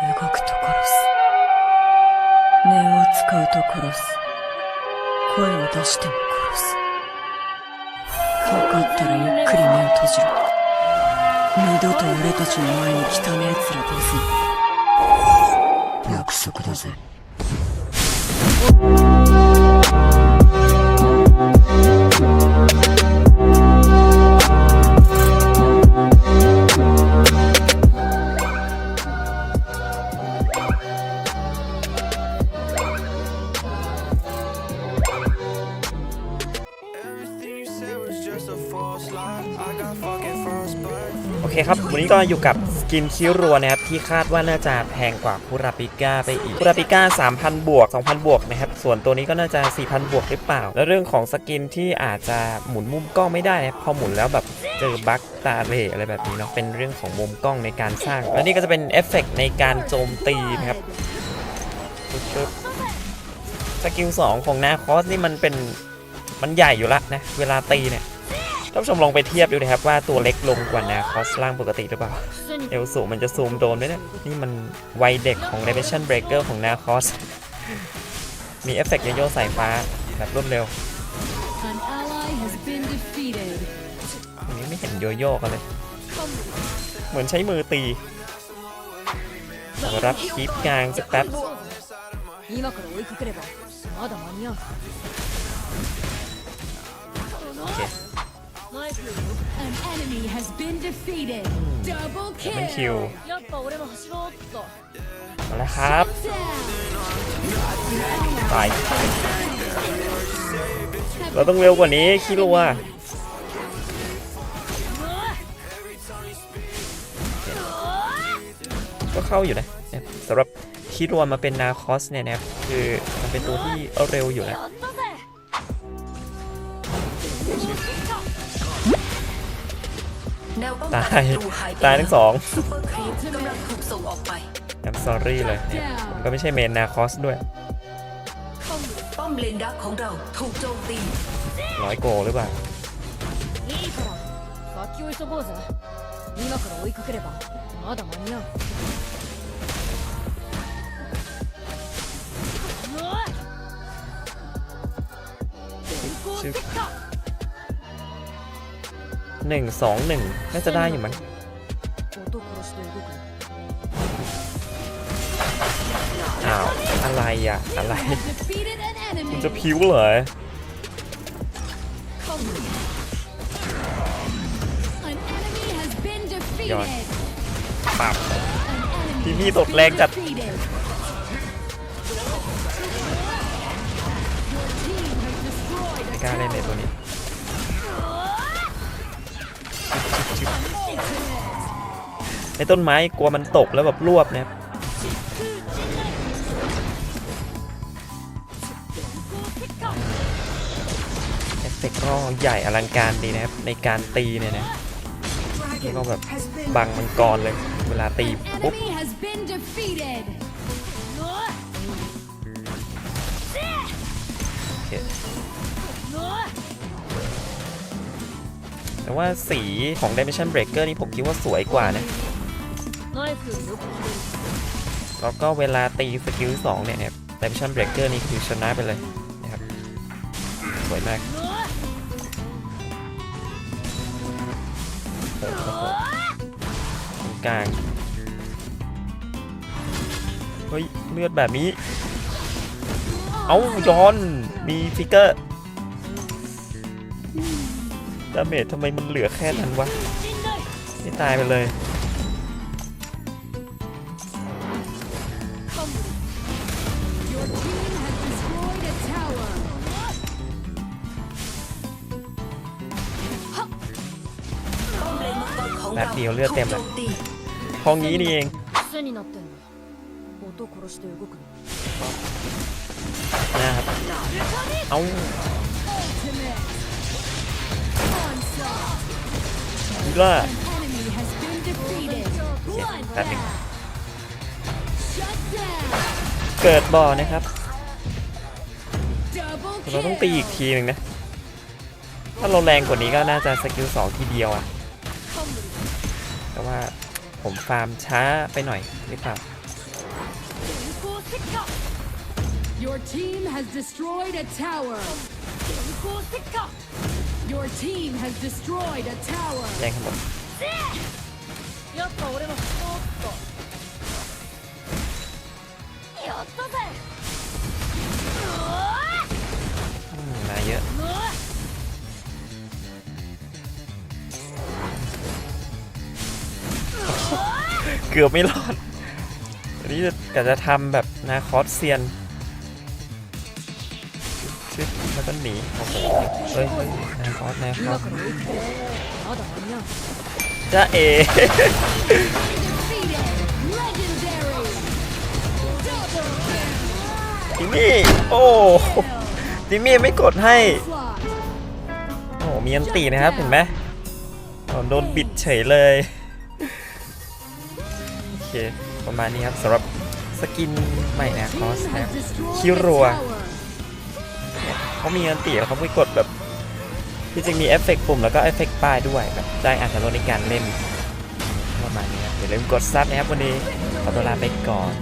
動くと殺す。念を使うと殺す。声を出しても殺す。かかったらゆっくり目を閉じろ。二度と俺たちの前に来たね奴ら出すな約束だぜ。 โอเคครับ วันนี้ก็อยู่กับสกินคิวรัวนะครับ ที่คาดว่าน่าจะแพงกว่าคูราปิก้าไปอีกคูราปิก้า 3,000 บวก 2,000 บวกนะครับ ส่วนตัวนี้ก็น่าจะ 4,000 บวกหรือเปล่า แล้วเรื่องของสกินที่อาจจะหมุนมุมกล้องไม่ได้นะพอหมุนแล้วแบบเจอบั๊กตาเร่อะไรแบบนี้เนาะเป็นเรื่องของมุมกล้องในการสร้าง แล้วนี่ก็จะเป็นเอฟเฟกต์ในการโจมตีนะครับสกิล2ของนาคอสนี่มันเป็นมันใหญ่อยู่ละนะเวลาตีเนี่ย ท่านผู้ชมลองไปเทียบดูนะครับว่าตัวเล็กลงกว่านาคอสล่างปกติหรือเปล่า เอลสูงมันจะซูมโดนไหมเนี่ยนี่มันวัยเด็กของ Dimension Breaker ของนาคอส มีเอฟเฟกต์โยโย่สายฟ้าแบบรวดเร็วอันนี้ไม่เห็นโยโย่กันเลย เหมือนใช้มือตีรับคลิปกลางสักแป๊บโอเค An enemy has been defeated. Double มัน kill. คิว やっぱ俺も走ろうっと。 มาแล้วครับ Down. ไปเราต้องเร็วกว่านี้คิรัวก็เข้าอยู่นะเนี่ยสำหรับคิรัวมาเป็นนาคอสเนี่ยนะครับคือมันเป็นตัวที่เร็วอยู่นะ やったぜ。 แนวป้อง ตา กัน ย ศัตรูหายไป ตายทั้งสอง ซุปเปอร์ครีปกำลังถูกส่งออกไป แอมซอรี่เลยเนี่ยผมก็ไม่ใช่เมนนาคอสด้วย ป้อมเลนดักของเราถูกโจมตี ร้อยโกหรือเปล่า いいから先を急ごうぜ。今から追いかければまだ間に合う。うわ ชึบ หนึ่งสองหนึ่งน่าจะได้อยู่มั้งอ้าวอะไรอะอะไรมันจะพิ้วเลยยอนปับพี่พี่ตดแรงจัดกล้าเล่นในตัวนี้ ในต้นไม้กลัวมันตกแล้วแบบรวบนะครับเอฟเฟกต์ก็ใหญ่อลังการดีนะครับ ในการตีเนี่ยนะแล้วก็แบบบังมังกรเลย เวลาตี An ปุ๊บ enemy has been defeated. โอเค แต่ว่าสีของ Dimension Breaker นี่ผมคิดว่าสวยกว่านะ แล้วก็เวลาตีสกิลสองเนี่ย Dimension Breaker นี่คือชนะไปเลยนะครับ สวยมากกลาง เฮ้ย เลือดแบบนี้ เอาย้อน มีฟิกเกอร์ ดาเมจทำไมมันเหลือแค่นั้นวะนี่ตายไปเลยแบบเดียวเลือดเต็มแล้วห้องนี้นี่เองนะครับเอา ดูล่ะ An enemy has been defeated แป๊บหนึง Shut down เกิดบ่อนะครับ Double เราต้องตีอีกทีหนึ่งนะ ถ้าเราแรงกว่านี้ก็น่าจะสกิลสองทีเดียวอะแต่ว่าผมฟาร์มช้าไปหน่อยหรือเปล่า Your team has destroyed a tower. 電光石火 Your team has destroyed a tower. แย่งขนม やっぱ俺もおっとやったぜ อืมมาเยอะ うわ เกือบไม่รอดอันนี้จะกะจะทำแบบนาคอสเซียน ชึบแล้วก็หนีโอ้โหเฮ้ยเฮ้นายคอสนายคอสจ้าเอดิมี่ โอ้ดิมี่ไม่กดให้ โอ้มีอันตีนะครับ เห็นไหมโดนบิดเฉยเลย โอเค ประมาณนี้ครับสำหรับสกินใหม่นะคอสแนะคิรัว เขามีอันตีแล้วเขาไม่กดแบบที่จริงมีเอฟเฟกต์ปุ่มแล้วก็เอฟเฟกต์ป้ายด้วยแบบได้อาจจะลดในการเล่นประมาณนี้ครับอย่าลืมกดซับนะครับวันนี้ขอตัวลาไปก่อน